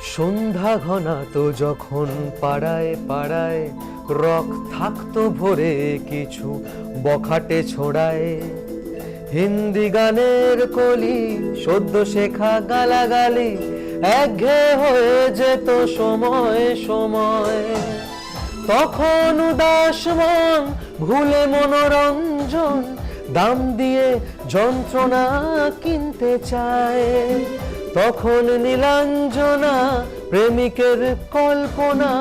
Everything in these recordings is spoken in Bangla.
সন্ধ্যা ঘনাতো যখন পাড়ায় পাড়ায় রক থাকতো ভরে কিছু বখাটে ছোড়ায়। হিন্দি গানের কলি, সদ্য শেখা গালাগালি, একঘে হয়ে যেত সময় সময়। তখন উদাস মন, ভুলে মনোরঞ্জন দাম দিয়ে যন্ত্রণা কিনতে চায়। তখন নীলাঞ্জনা, প্রেমিকের কল্পনা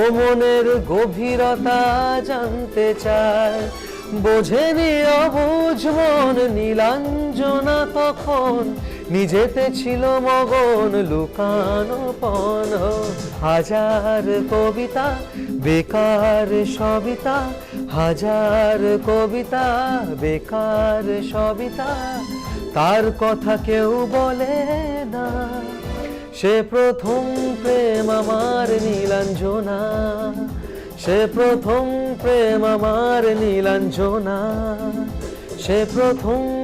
ও মনের গভীরতা জানতে চায়। বোঝেনি অবুঝ মন নীলাঞ্জনা তখন নিজেতে ছিল মগন লুকানো পন হাজার কবিতা, বেকার সবিতা, হাজার কবিতা, বেকার সবিতা, তার কথা কেউ বলে না। সে প্রথম প্রেম আমার নীলাঞ্জনা, সে প্রথম প্রেম আমার নীলাঞ্জনা, সে প্রথম